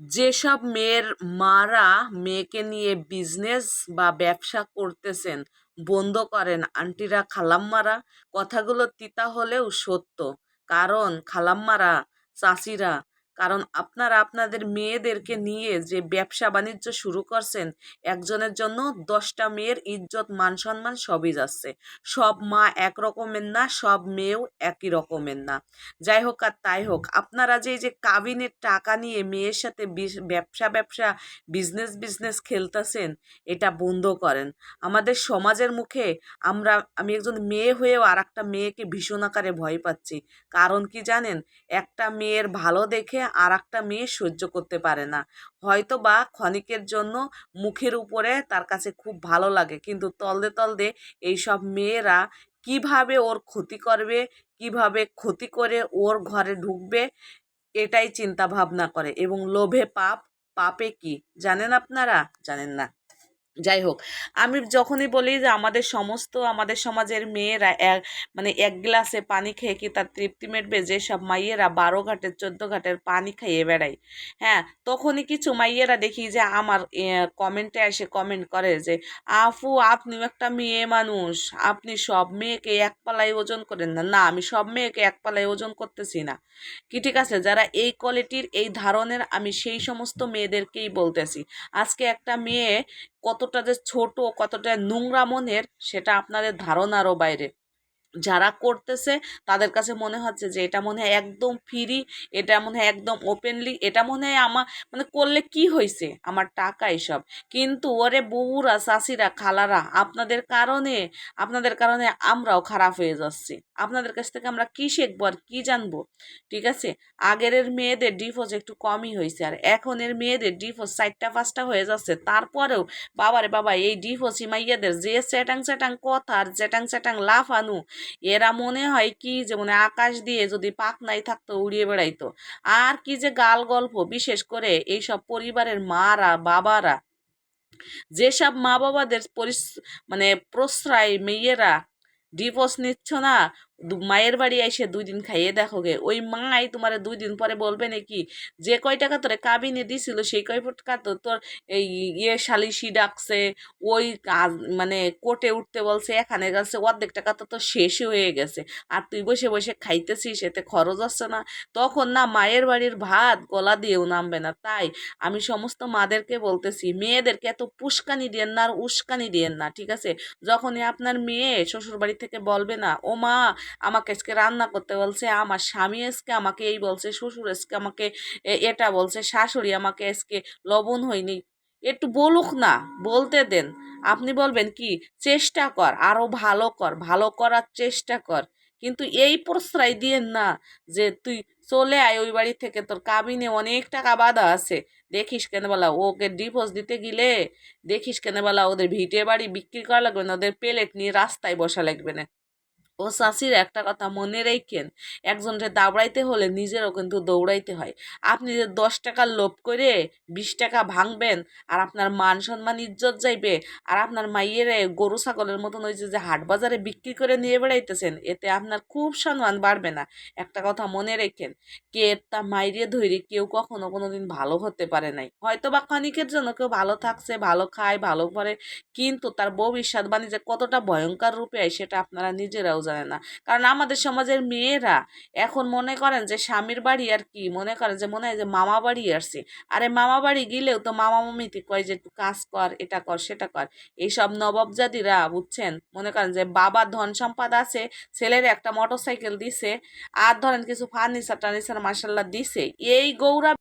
যেসব মেয়ের মারা মেয়েকে নিয়ে বিজনেস বা ব্যবসা করতেছেন, বন্ধ করেন আন্টিরা খালাম্মারা, কথাগুলো তিতা হলেও সত্য। কারণ খালাম্মারা চাষিরা কারণ আপনারা আপনাদের মেয়েদেরকে নিয়ে যে ব্যবসা বাণিজ্য শুরু করছেন, একজনের জন্য দশটা মেয়ের ইজ্জত, মান সম্মান সবই যাচ্ছে। সব মা এক রকমের না, সব মেয়েও একই রকমের না। যাই হোক আর তাই হোক, আপনারা যে এই যে কাবিনের টাকা নিয়ে মেয়ের সাথে বিস- ব্যবসা ব্যবসা, বিজনেস বিজনেস খেলতেছেন, এটা বন্ধ করেন। আমাদের সমাজের মুখে আমরা, আমি একজন মেয়ে হয়েও আর একটা মেয়েকে ভীষণ আকারে ভয় পাচ্ছি। কারণ কি জানেন, একটা মেয়ের ভালো দেখে আর একটা মেয়ে সহ্য করতে পারে না। হয়তো বা ক্ষণিকের জন্য মুখের উপরে তার কাছে খুব ভালো লাগে, কিন্তু তলদে তলদে এইসব মেয়েরা কীভাবে ওর ক্ষতি করবে, কীভাবে ক্ষতি করে ওর ঘরে ঢুকবে, এটাই চিন্তা ভাবনা করে এবং লোভে পাপ, পাপে কি? জানেন আপনারা? জানেন না। যাই হোক, আমি যখনই বলি যে আমাদের সমস্ত, আমাদের সমাজের মেয়েরা এক মানে এক গ্লাসে পানি খেয়ে কি তার তৃপ্তি মেটবে যেসব মাইয়েরা বারো ঘাটের, চোদ্দ ঘাটের পানি খাইয়ে বেড়ায়? হ্যাঁ তখনই কিছু মাইয়েরা দেখি যে আমার কমেন্টে এসে কমেন্ট করে যে, আফু, আপনিও একটা মেয়ে মানুষ, আপনি সব মেয়েকে এক পালায় ওজন করেন না। না, আমি সব মেয়েকে এক পালায় ওজন করতেছি না। কি ঠিক আছে? যারা এই কোয়ালিটির এই ধরনের আমি সেই সমস্ত মেয়েদেরকেই বলতেছি। আজকে একটা মেয়ে কতটা যে ছোট কতটা নোংরা মনের সেটা আপনাদের ধারণারও বাইরে। যারা করতেছে, তাদের কাছে মনে হচ্ছে যে এটা মনে হয় একদম ফ্রি এটা মনে হয় একদম ওপেনলি এটা মনে হয় আমার মানে করলে কি হয়েছে আমার টাকা এসব। কিন্তু ওরে বউরা, চাষিরা, খালারা, আপনাদের কারণে আপনাদের কারণে আমরাও খারাপ হয়ে যাচ্ছি। আপনাদের কাছ থেকে আমরা কি শিখব আর কি জানব? ঠিক আছে? আগের মেয়েদের ডিভোর্স একটু কমই হয়েছে আর এখনের মেয়েদের ডিভোর্স চারটা পাঁচটা হয়ে যাচ্ছে। তারপরেও বাবারে বাবা, এই ডিভোর্সি মাইয়াদের যে চ্যাটাং চ্যাটাং কথা আর চ্যাটাং চ্যাটাং লাফানু এরা মনে হয় কি যে মানে আকাশ দিয়ে যদি পাক নাই থাকতো, উড়িয়ে বেড়াইতো। আর কি যে গাল গল্প, বিশেষ করে এইসব পরিবারের মারা, বাবারা। যেসব মা বাবাদের পরিস মানে প্রশ্রয়, মেয়েরা ডিভোর্স নিচ্ছ না মায়ের বাড়ি এসে দুই দিন খাইয়ে দেখো গে ওই মাই তোমার দুই দিন পরে বলবে নাকি, যে কয় টাকা তোরে কাবিনে দিছিল, সেই কয় টাকা তো তোর এই ইয়ে সালিশি ডাকছে, ওই মানে কোর্টে উঠতে বলছে, এখানে গেছে, অর্ধেক টাকা তো তোর শেষই হয়ে গেছে। আর তুই বসে বসে খাইতেছিস, এতে খরচ আসছে না। তখন না মায়ের বাড়ির ভাত গলা দিয়েও নামবে না। তাই আমি সমস্ত মাদেরকে বলতেছি, মেয়েদেরকে এত পুস্কানি দিয়েন না আর উস্কানি দিয়েন না, ঠিক আছে? যখনই আপনার মেয়ে শ্বশুর বাড়ি থেকে বলবে না, ও মা আমাকে আজকে রান্না করতে বলছে, আমার স্বামী আজকে আমাকে এই বলছে, শ্বশুর আজকে আমাকে এটা বলছে, শাশুড়ি আমাকে আজকে লবণ হয়নি। একটু বলুক না, বলতে দেন। আপনি বলবেন কি, চেষ্টা কর, আরও ভালো কর, ভালো করার চেষ্টা কর। কিন্তু এই প্রশ্রয় দিয়েন না যে তুই চলে আয় ওই বাড়ি থেকে, তোর কাবিনে অনেক টাকা বাঁধা আছে। দেখিস কেন বলা, ওকে ডিভোর্স দিতে গেলে দেখিস কেন বলা, ওদের ভিটে বাড়ি বিক্রি করা লাগবে না, ওদের প্লেট নিয়ে রাস্তায় বসা লাগবে না। ও চাষির একটা কথা মনে রেখেন একজনকে দাবড়াইতে হলে নিজেরও কিন্তু দৌড়াইতে হয়। আপনি যে দশ টাকার লোভ করে বিশ টাকা ভাঙবেন আর আপনার মান সম্মান ইজ্জত যাইবে আর আপনার মাইয়ের গরু ছাগলের মতন ওই যে হাট বাজারে বিক্রি করে নিয়ে বেড়াইতেছেন, এতে আপনার খুব সম্মান বাড়বে না। একটা কথা মনে রেখেন, কে তা মাইরে ধৈরে কেউ কখনো কোনো দিন ভালো হতে পারে নাই। হয়তো বা ক্ষণিকের জন্য কেউ ভালো থাকছে, ভালো খায়, ভালো করে, কিন্তু তার ভবিষ্যৎবাণী যে কতটা ভয়ঙ্কর রূপে সেটা আপনারা নিজেরাও জানেন না। কারণ আমাদের সমাজের মেয়েরা এখন মনে করেন যে স্বামীর বাড়ি আর কি, মনে করেন যে মনে হয় যে মামা বাড়ি আসছে। আরে মামা বাড়ি গেলেও তো মামা মামিতে কয় যে একটু কাজ কর, এটা কর, সেটা কর। এইসব নবাবজাদিরা বুঝছেন? মনে করেন যে বাবার ধন সম্পদ আছে, ছেলের একটা মোটর সাইকেল দিছে, আর ধরেন কিছু ফার্নিচার টার্নিচার মার্শাল্লাহ দিছে। এই গৌরা